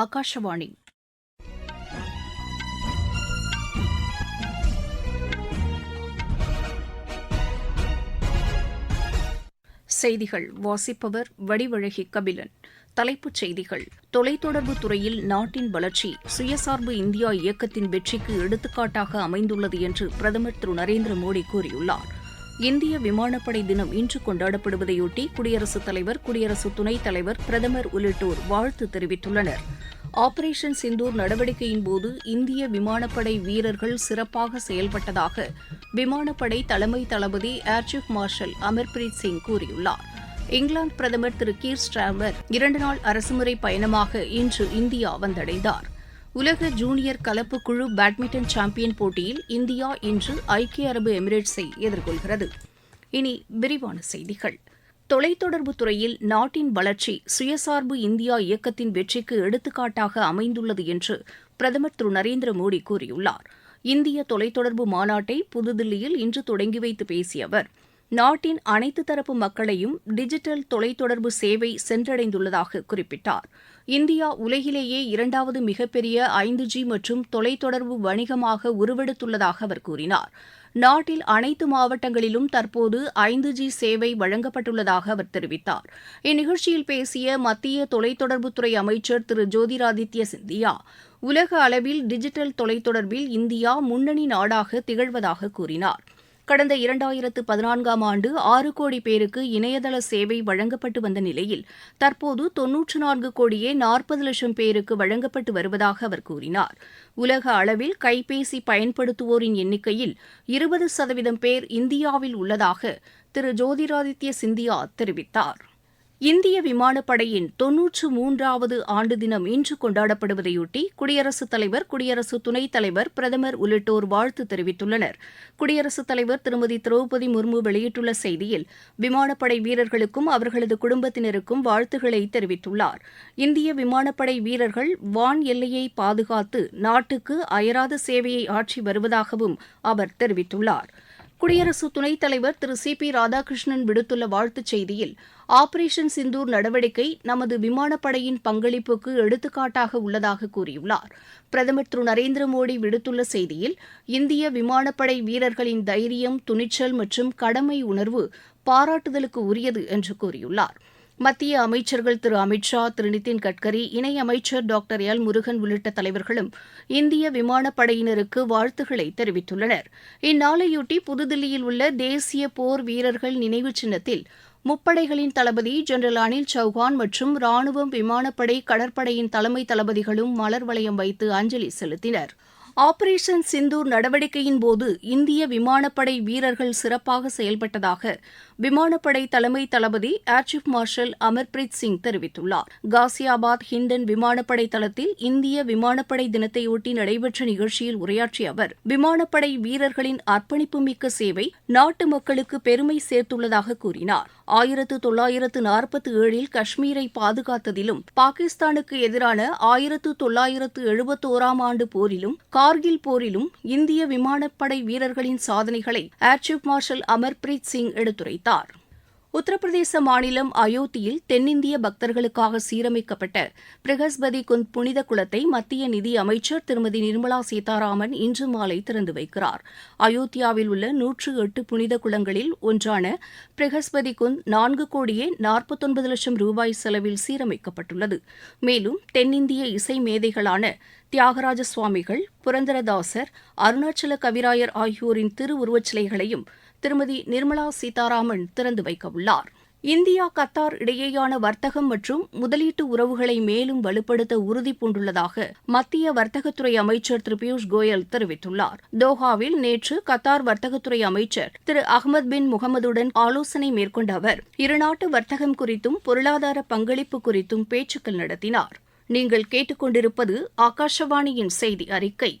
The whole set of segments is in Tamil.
ஆகாஷவாணி செய்திகள். வாசிப்பவர் வடிவழகி கபிலன். தலைப்புச் செய்திகள். தொலைத்தொடர்பு துறையில் நாட்டின் வளர்ச்சி சுயசார்பு இந்தியா இயக்கத்தின் வெற்றிக்கு எடுத்துக்காட்டாக அமைந்துள்ளது என்று பிரதமர் திரு நரேந்திர மோடி கூறியுள்ளார். இந்திய விமானப்படை தினம் இன்று கொண்டாடப்படுவதையொட்டி குடியரசுத் தலைவர் குடியரசு துணைத் தலைவர் பிரதமர் உள்ளிட்டோர் வாழ்த்து தெரிவித்துள்ளனர். ஆபரேஷன் சிந்தூர் நடவடிக்கையின் போது இந்திய விமானப்படை வீரர்கள் சிறப்பாக செயல்பட்டதாக விமானப்படை தலைமை தளபதி air chief marshal Amarpreet Singh கூறியுள்ளார். இங்கிலாந்து பிரதமர் திரு கீர் ஸ்டார்மர் இரண்டு நாள் அரசுமுறை பயணமாக இன்று இந்தியா வந்தடைந்தார். உலக ஜூனியர் கலப்பு குழு பேட்மிண்டன் சாம்பியன் போட்டியில் இந்தியா இன்று ஐக்கிய அரபு எமிரேட்ஸை எதிர்கொள்கிறது. இனி விரிவான செய்திகள். தொலைத்தொடர்பு துறையில் நாட்டின் வளர்ச்சி சுயசார்பு இந்தியா இயக்கத்தின் வெற்றிக்கு எடுத்துக்காட்டாக அமைந்துள்ளது என்று பிரதமர் திரு. நரேந்திர மோடி கூறியுள்ளார். இந்திய தொலைத்தொடர்பு மாநாட்டை புதுதில்லியில் இன்று தொடங்கி வைத்து பேசிய அவர் நாட்டின் அனைத்து தரப்பு மக்களையும் டிஜிட்டல் தொலைத்தொடர்பு சேவை சென்றடைந்துள்ளதாக குறிப்பிட்டார். இந்தியா உலகிலேயே இரண்டாவது மிகப்பெரிய ஐந்து ஜி மற்றும் தொலைத்தொடர்பு வணிகமாக உருவெடுத்துள்ளதாக அவர் கூறினார். நாட்டில் அனைத்து மாவட்டங்களிலும் தற்போது ஐந்து ஜி சேவை வழங்கப்பட்டுள்ளதாக அவர் தெரிவித்தார். இந்நிகழ்ச்சியில் பேசிய மத்திய தொலைத்தொடர்புத்துறை அமைச்சர் திரு ஜோதிராதித்ய சிந்தியா உலக அளவில் டிஜிட்டல் தொலைத்தொடர்பில் இந்தியா முன்னணி நாடாக திகழ்வதாக கூறினார். கடந்த இரண்டாயிரத்து பதினான்காம் ஆண்டு ஆறு கோடி பேருக்கு இணையதள சேவை வழங்கப்பட்டு வந்த நிலையில் தற்போது தொன்னூற்று நான்கு கோடியே நாற்பது லட்சம் பேருக்கு வழங்கப்பட்டு வருவதாக அவர் கூறினார். உலக அளவில் கைபேசி பயன்படுத்துவோரின் எண்ணிக்கையில் இருபது சதவீதம் பேர் இந்தியாவில் உள்ளதாக திரு ஜோதிராதித்ய சிந்தியா தெரிவித்தார். இந்திய விமானப்படையின் தொன்னூற்று மூன்றாவது ஆண்டு தினம் இன்று கொண்டாடப்படுவதையொட்டி குடியரசுத் தலைவர் குடியரசு துணைத் தலைவர் பிரதமர் உள்ளிட்டோர் வாழ்த்து தெரிவித்துள்ளனர். குடியரசுத் தலைவர் திருமதி திரௌபதி முர்மு வெளியிட்டுள்ள செய்தியில் விமானப்படை வீரர்களுக்கும் அவர்களது குடும்பத்தினருக்கும் வாழ்த்துக்களை தெரிவித்துள்ளார். இந்திய விமானப்படை வீரர்கள் வான் எல்லையை பாதுகாத்து நாட்டுக்கு அயராத சேவையை ஆற்றி வருவதாகவும் அவர் தெரிவித்துள்ளார். குடியரசு துணைத் தலைவர் திரு சி பி ராதாகிருஷ்ணன் விடுத்துள்ள வாழ்த்துச் செய்தியில் ஆபரேஷன் சிந்தூர் நடவடிக்கை நமது விமானப்படையின் பங்களிப்புக்கு எடுத்துக்காட்டாக உள்ளதாக கூறியுள்ளார். பிரதமர் திரு நரேந்திர மோடி விடுத்துள்ள செய்தியில் இந்திய விமானப்படை வீரர்களின் தைரியம் துணிச்சல் மற்றும் கடமை உணர்வு பாராட்டுதலுக்கு உரியது என்று கூறியுள்ளார். மத்திய அமைச்சர்கள் திரு அமித்ஷா திரு நிதின் கட்கரி இணையமைச்சர் டாக்டர் எல். முருகன் உள்ளிட்ட தலைவர்களும் இந்திய விமானப்படையினருக்கு வாழ்த்துக்களை தெரிவித்துள்ளனர். இந்நாளையொட்டி புதுதில்லியில் உள்ள தேசிய போர் வீரர்கள் நினைவு சின்னத்தில் முப்படைகளின் தளபதி ஜெனரல் அனில் சௌஹான் மற்றும் ராணுவம் விமானப்படை கடற்படையின் தலைமை தளபதிகளும் மலர் வளையம் வைத்து அஞ்சலி செலுத்தினர். ஆபரேஷன் சிந்தூர் நடவடிக்கையின் போது இந்திய விமானப்படை வீரர்கள் சிறப்பாக செயல்பட்டதாக விமானப்படை தலைமை தளபதி air chief marshal Amarpreet Singh தெரிவித்துள்ளார். காசியாபாத் ஹிண்டன் விமானப்படை தளத்தில் இந்திய விமானப்படை தினத்தையொட்டி நடைபெற்ற நிகழ்ச்சியில் உரையாற்றிய அவர் விமானப்படை வீரர்களின் அர்ப்பணிப்பு மிக்க சேவை நாட்டு மக்களுக்கு பெருமை சேர்த்துள்ளதாக கூறினார். ஆயிரத்து தொள்ளாயிரத்து நாற்பத்தி ஏழில் காஷ்மீரை பாதுகாத்ததிலும் பாகிஸ்தானுக்கு எதிரான ஆயிரத்து தொள்ளாயிரத்து எழுபத்தோராம் ஆண்டு போரிலும் கார்கில் போரிலும் இந்திய விமானப்படை வீரர்களின் சாதனைகளை air chief marshal Amarpreet Singh எடுத்துரைத்தார். உத்தரப்பிரதேச மாநிலம் அயோத்தியில் தென்னிந்திய பக்தர்களுக்காக சீரமைக்கப்பட்ட பிரகஸ்பதி குந்த் புனித குளத்தை மத்திய நிதி அமைச்சர் திருமதி நிர்மலா சீதாராமன் இன்று மாலை திறந்து வைக்கிறார். அயோத்தியாவில் உள்ள நூற்று எட்டு புனித குளங்களில் ஒன்றான பிரகஸ்பதி குந்த் நான்கு கோடியே நாற்பத்தொன்பது லட்சம் ரூபாய் செலவில் சீரமைக்கப்பட்டுள்ளது. மேலும் தென்னிந்திய இசை மேதைகளான தியாகராஜ சுவாமிகள் புரந்தரதாசர் அருணாச்சல கவிராயர் ஆகியோரின் திருவுருவச் சிலைகளையும் திருமதி நிர்மலா சீதாராமன் திறந்து வைக்கவுள்ளார். இந்தியா கத்தார் இடையேயான வர்த்தகம் மற்றும் முதலீட்டு உறவுகளை மேலும் வலுப்படுத்த உறுதி பூண்டுள்ளதாக மத்திய வர்த்தகத்துறை அமைச்சர் திரு பியூஷ் கோயல் தெரிவித்துள்ளார். தோஹாவில் நேற்று கத்தார் வர்த்தகத்துறை அமைச்சர் திரு அகமது பின் முகமதுடன் ஆலோசனை மேற்கொண்ட அவர் இருநாட்டு வர்த்தகம் குறித்தும் பொருளாதார பங்களிப்பு குறித்தும் பேச்சுக்கள் நடத்தினார். நீங்கள் கேட்டுக்கொண்டிருப்பது ஆகாஷவாணியின் செய்தி அறிக்கை.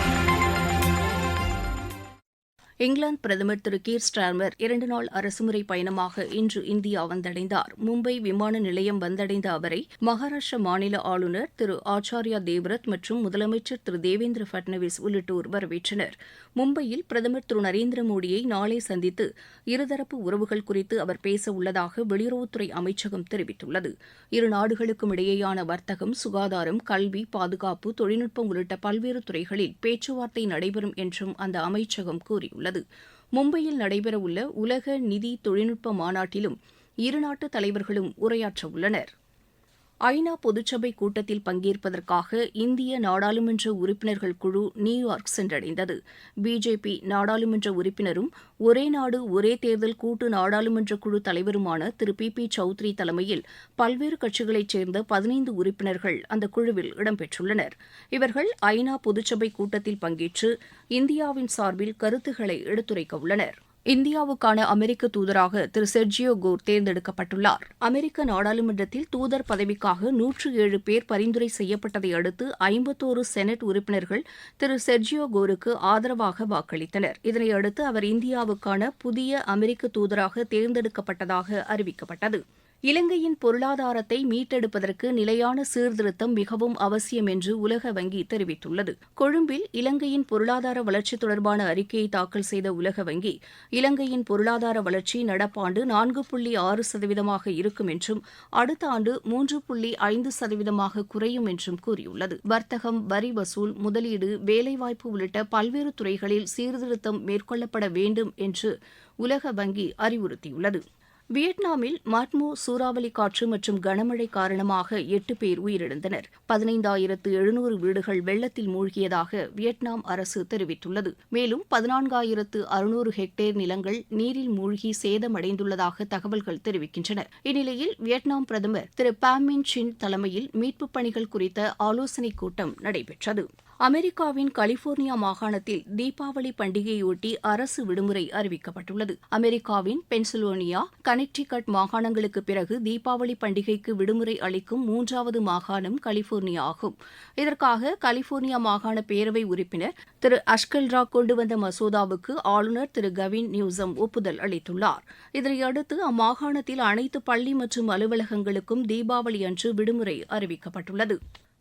இங்கிலாந்து பிரதமர் திரு கீர் ஸ்டார்மர் இரண்டு நாள் அரசுமுறை பயணமாக இன்று இந்தியா வந்தடைந்தார். மும்பை விமான நிலையம் வந்தடைந்த அவரை மகாராஷ்டிர மாநில ஆளுநர் திரு ஆச்சாரியா தேவ்ரத் மற்றும் முதலமைச்சர் திரு தேவேந்திர பட்னவிஸ் உள்ளிட்டோர் வரவேற்றனர். மும்பையில் பிரதமர் திரு நரேந்திர மோடியை நாளை சந்தித்து இருதரப்பு உறவுகள் குறித்து அவர் பேச உள்ளதாக வெளியுறவுத்துறை அமைச்சகம் தெரிவித்துள்ளது. இரு நாடுகளுக்கும் இடையேயான வர்த்தகம் சுகாதாரம் கல்வி பாதுகாப்பு தொழில்நுட்பம் உள்ளிட்ட பல்வேறு துறைகளில் பேச்சுவார்த்தை நடைபெறும் என்றும் அந்த அமைச்சகம் கூறியுள்ளது. மும்பையில் நடைபெறவுள்ள உலக நிதி தொழில்நுட்ப மாநாட்டிலும் இருநாட்டு தலைவர்களும் உரையாற்றவுள்ளனா் ஐநா பொதுச்சபை கூட்டத்தில் பங்கேற்பதற்காக இந்திய நாடாளுமன்ற உறுப்பினர்கள் குழு நியூயார்க் சென்றடைந்தது. பிஜேபி நாடாளுமன்ற உறுப்பினரும் ஒரே நாடு ஒரே தேர்தல் கூட்டு நாடாளுமன்ற குழு தலைவருமான திரு. பி. பி. சௌத்ரி தலைமையில் பல்வேறு கட்சிகளைச் சேர்ந்த பதினைந்து உறுப்பினர்கள் அந்த குழுவில் இடம்பெற்றுள்ளனர். இவர்கள் ஐநா பொதுச்சபை கூட்டத்தில் பங்கேற்று இந்தியாவின் சார்பில் கருத்துக்களை எடுத்துரைக்கவுள்ளனர். இந்தியாவுக்கான அமெரிக்க தூதராக திரு செர்ஜியோ கோர் தேர்ந்தெடுக்கப்பட்டுள்ளார். அமெரிக்க நாடாளுமன்றத்தில் தூதர் பதவிக்காக நூற்று ஏழு பேர் பரிந்துரை செய்யப்பட்டதை அடுத்து ஐம்பத்தோரு செனட் உறுப்பினர்கள் திரு செர்ஜியோ கோருக்கு ஆதரவாக வாக்களித்தனர். இதனையடுத்து அவர் இந்தியாவுக்கான புதிய அமெரிக்க தூதராக தேர்ந்தெடுக்கப்பட்டதாக அறிவிக்கப்பட்டது. இலங்கையின் பொருளாதாரத்தை மீட்டெடுப்பதற்கு நிலையான சீர்திருத்தம் மிகவும் அவசியம் என்று உலக வங்கி தெரிவித்துள்ளது. கொழும்பில் இலங்கையின் பொருளாதார வளர்ச்சி தொடர்பான அறிக்கையை தாக்கல் செய்த உலக வங்கி இலங்கையின் பொருளாதார வளர்ச்சி நடப்பாண்டு நான்கு புள்ளி ஆறு சதவீதமாக இருக்கும் என்றும் அடுத்த ஆண்டு மூன்று புள்ளி ஐந்து சதவீதமாக குறையும் என்றும் கூறியுள்ளது. வர்த்தகம் வரி வசூல் முதலீடு வேலைவாய்ப்பு உள்ளிட்ட பல்வேறு துறைகளில் சீர்திருத்தம் மேற்கொள்ளப்பட வேண்டும் என்று உலக வங்கி அறிவுறுத்தியுள்ளது. வியட்நாமில் மாட்மோ சூறாவளி காற்று மற்றும் கனமழை காரணமாக எட்டு பேர் உயிரிழந்தனர். பதினைந்தாயிரத்து எழுநூறு வீடுகள் வெள்ளத்தில் மூழ்கியதாக வியட்நாம் அரசு தெரிவித்துள்ளது. மேலும் பதினான்காயிரத்து அறுநூறு ஹெக்டேர் நிலங்கள் நீரில் மூழ்கி சேதமடைந்துள்ளதாக தகவல்கள் தெரிவிக்கின்றன. இந்நிலையில் வியட்நாம் பிரதமர் திரு பாமின் சின் தலைமையில் மீட்புப் பணிகள் குறித்த ஆலோசனைக் கூட்டம் நடைபெற்றது. அமெரிக்காவின் கலிபோர்னியா மாகாணத்தில் தீபாவளி பண்டிகையொட்டி அரசு விடுமுறை அறிவிக்கப்பட்டுள்ளது. அமெரிக்காவின் பென்சிலோனியா கனெக்டிகட் மாகாணங்களுக்கு பிறகு தீபாவளி பண்டிகைக்கு விடுமுறை அளிக்கும் மூன்றாவது மாகாணம் கலிபோர்னியா ஆகும். இதற்காக கலிபோர்னியா மாகாண பேரவை உறுப்பினர் திரு அஷ்கல்ரா கொண்டு வந்த மசோதாவுக்கு ஆளுநர் திரு கவின் நியூசம் ஒப்புதல் அளித்துள்ளார். இதனையடுத்து அம்மாகாணத்தில் அனைத்து பள்ளி மற்றும் அலுவலகங்களுக்கும் தீபாவளி அன்று விடுமுறை அறிவிக்கப்பட்டுள்ளது.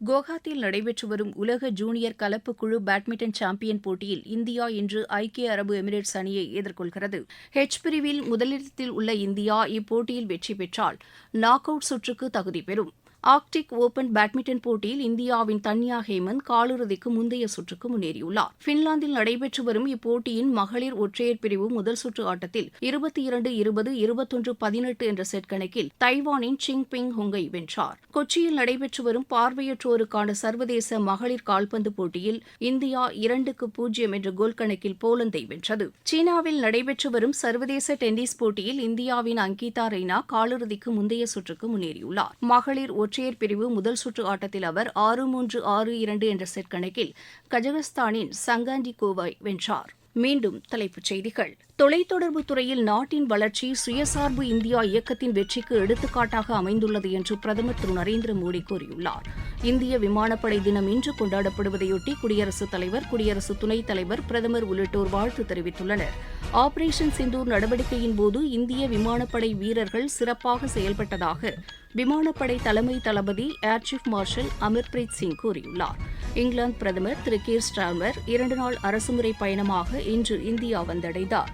குவஹாத்தியில் நடைபெற்று வரும் உலக ஜூனியர் கலப்பு குழு பேட்மிண்டன் சாம்பியன் போட்டியில் இந்தியா இன்று ஐக்கிய அரபு எமிரேட்ஸ் அணியை எதிர்கொள்கிறது. ஹெச் பிரிவில் முதலிடத்தில் உள்ள இந்தியா இப்போட்டியில் வெற்றி பெற்றால் நாக் அவுட் சுற்றுக்கு தகுதி பெறும். ஆர்க்டிக் ஒபன் பேட்மிண்டன் போட்டியில் இந்தியாவின் தன்யா ஹேமந்த் காலிறுதிக்கு முந்தைய சுற்றுக்கு முன்னேறியுள்ளார். பின்லாந்தில் நடைபெற்று வரும் இப்போட்டியின் மகளிர் ஒற்றையர் பிரிவு முதல் சுற்று ஆட்டத்தில் இருபத்தி இரண்டு இருபது இருபத்தொன்று பதினெட்டு என்ற செட் கணக்கில் தைவானின் சிங் பிங் ஹுங்கை வென்றார். கொச்சியில் நடைபெற்று வரும் பார்வையற்றோருக்கான சர்வதேச மகளிர் கால்பந்து போட்டியில் இந்தியா இரண்டுக்கு பூஜ்ஜியம் என்ற கோல் கணக்கில் போலந்தை வென்றது. சீனாவில் நடைபெற்று வரும் சர்வதேச டென்னிஸ் போட்டியில் இந்தியாவின் அங்கிதா ரெய்னா காலிறுதிக்கு முந்தைய சுற்றுக்கு முன்னேறியுள்ளார். மகளிர் ஒற்றையர் பிரிவு முதல் சுற்று ஆட்டத்தில் அவர் ஆறு மூன்று ஆறு இரண்டு என்ற செட் கணக்கில் கஜகஸ்தானின் சங்காண்டிகோவை வென்றார். மீண்டும் தலைப்புச் செய்திகள். தொலைத்தொடர்பு துறையில் நாட்டின் வளர்ச்சி சுயசார்பு இந்தியா இயக்கத்தின் வெற்றிக்கு எடுத்துக்காட்டாக அமைந்துள்ளது என்று பிரதமர் திரு நரேந்திர மோடி கூறியுள்ளார். இந்திய விமானப்படை தினம் இன்று கொண்டாடப்படுவதையொட்டி குடியரசுத் தலைவர் குடியரசு துணைத் தலைவர் பிரதமர் உள்ளிட்டோர் வாழ்த்து தெரிவித்துள்ளனர். ஆபரேஷன் சிந்தூர் நடவடிக்கையின் போது இந்திய விமானப்படை வீரர்கள் சிறப்பாக செயல்பட்டதாக விமானப்படை தலைமை தளபதி air chief marshal Amarpreet Singh கூறியுள்ளார். இங்கிலாந்து பிரதமர் திரு கீர் ஸ்டார்மர் இரண்டு நாள் அரசுமுறை பயணமாக இன்று இந்தியா வந்தடைந்தார்.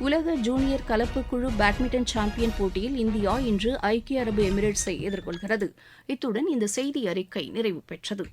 உலக ஜூனியர் கலப்பு குழு பேட்மிண்டன் சாம்பியன் போட்டியில் இந்தியா இன்று ஐக்கிய அரபு எமிரேட்ஸை எதிர்கொள்கிறது. இத்துடன் இந்த செய்தி அறிக்கை நிறைவு பெற்றது.